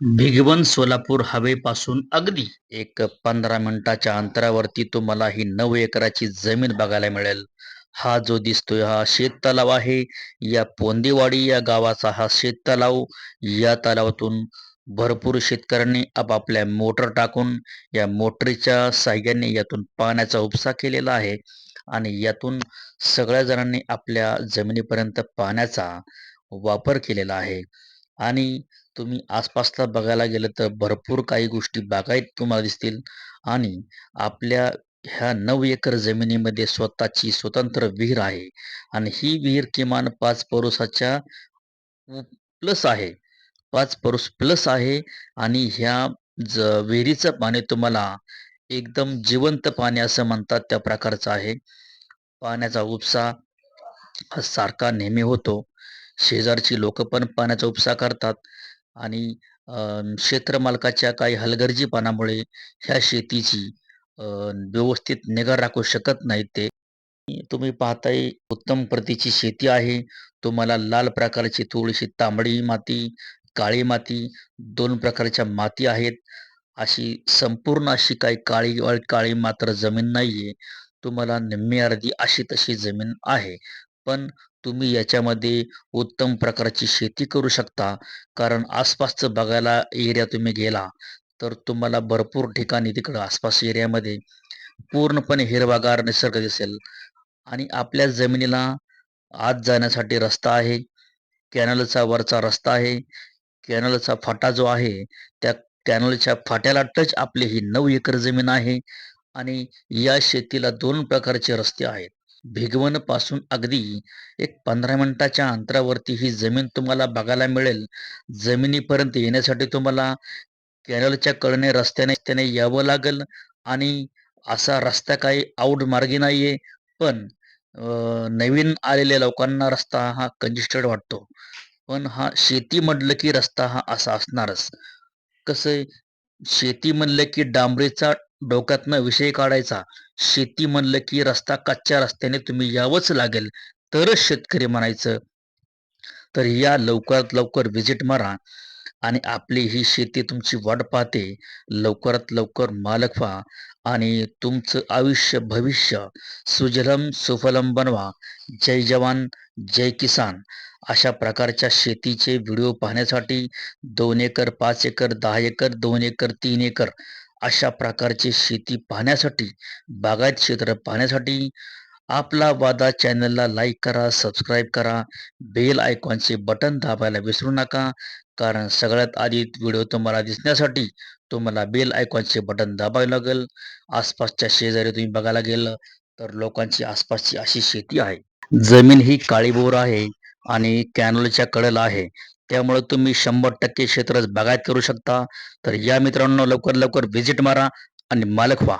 भिगवण सोलापूर हवेपासून अगदी एक पंधरा मिनिटाच्या अंतरावरती तुम्हाला ही नऊ एकराची जमीन बघायला मिळेल. हा जो दिसतोय हा शेत तलाव आहे. या पोंदेवाडी या गावाचा हा शेत तलाव या तलावातून भरपूर शेतकऱ्यांनी आपापल्या मोटर टाकून या मोटरीच्या साह्याने यातून पाण्याचा उपसा केलेला आहे. आणि यातून सगळ्या जणांनी आपल्या जमिनीपर्यंत पाण्याचा वापर केलेला आहे. आणि तुम्ही आसपासला बघायला गेलं तर भरपूर काही गोष्टी बागायत तुम्हाला दिसतील. आणि आपल्या ह्या नऊ एकर जमिनीमध्ये स्वतःची स्वतंत्र विहीर आहे. आणि ही विहीर किमान पाच परोसाच्या प्लस आहे. पाच परोस प्लस आहे. आणि ह्या ज विहिरीचं पाणी तुम्हाला एकदम जिवंत पाणी असं म्हणतात त्या प्रकारचं आहे. पाण्याचा उपसा सारखा नेहमी होतो. शेजारची लोक पण पाण्याचा उपसा करतात आणि क्षेत्र मालकाच्या काही हलगर्जीपणामुळे ह्या शेतीची व्यवस्थित निगा राखू शकत नाहीत ते. तुम्ही पाहताय उत्तम प्रतीची शेती आहे. तुम्हाला लाल प्रकारची थोडीशी तांबडी माती काळी माती दोन प्रकारच्या माती आहेत. अशी संपूर्ण अशी काही काळी काळी मात्र जमीन नाहीये. तुम्हाला निम्मी अर्धी अशी तशी जमीन आहे. पण तुम्ही याच्यामध्ये उत्तम प्रकारची शेती करू शकता. कारण आसपासचं बघायला एरिया तुम्ही गेला तर तुम्हाला भरपूर ठिकाणी तिकडं आसपास एरियामध्ये पूर्णपणे हिरवागार निसर्ग दिसेल. आणि आपल्या जमिनीला आत जाण्यासाठी रस्ता आहे कॅनलचा वरचा रस्ता आहे कॅनलचा फाटा जो आहे त्या कॅनलच्या फाट्याला टच आपली ही नऊ एकर जमीन आहे. आणि या शेतीला दोन प्रकारचे रस्ते आहेत. भिगवणपासून अगदी एक पंधरा मिनिटाच्या अंतरावरती ही जमीन तुम्हाला बघायला मिळेल. जमिनीपर्यंत येण्यासाठी तुम्हाला कॅनलच्या कळणे रस्त्याने त्याने यावं लागेल आणि असा रस्ता काही आऊट मार्गी नाहीये. पण नवीन आलेल्या लोकांना रस्ता हा कंजेस्टेड वाटतो. पण हा शेती म्हटलं की रस्ता हा असा असणारच. कसं आहे शेती म्हणलं की डांबरीचा डोक्यातनं विषय काढायचा. शेती म्हणलं की रस्ता कच्च्या रस्त्याने तुम्ही यावंच लागेल तरच शेतकरी म्हणायचं. तर या लवकरात लवकर व्हिजिट मारा आणि आपली ही शेती तुमची वाट पाहते. लवकरात लवकर मालक व्हा आणि तुमचं आयुष्य भविष्य सुजलम सुफलम बनवा. जय जवान जय किसान. अशा प्रकारच्या शेतीचे व्हिडिओ पाहण्यासाठी दोन एकर पाच एकर दहा एकर दोन एकर तीन एकर अशा प्रकारची शेती पाहण्यासाठी बागायत क्षेत्र पाहण्यासाठी आपला वादा चॅनलला लाईक करा सबस्क्राईब करा बेल आयकॉनचे बटन दाबायला विसरू नका. कारण सगळ्यात आधी व्हिडिओ तुम्हाला दिसण्यासाठी तुम्हाला बेल आयकॉनचे बटन दाबावे लागेल. आसपासच्या शेजारी तुम्ही बघायला गेलं तर लोकांची आसपासची अशी शेती आहे. जमीन ही काळीबोर आहे आणि कॅनलच्या कडेला आहे. त्यामुळे तुम्ही शंभर टक्के क्षेत्र बागायत करू शकता. तर या मित्रांनो लवकर लवकर व्हिजिट मारा आणि मालक व्हा.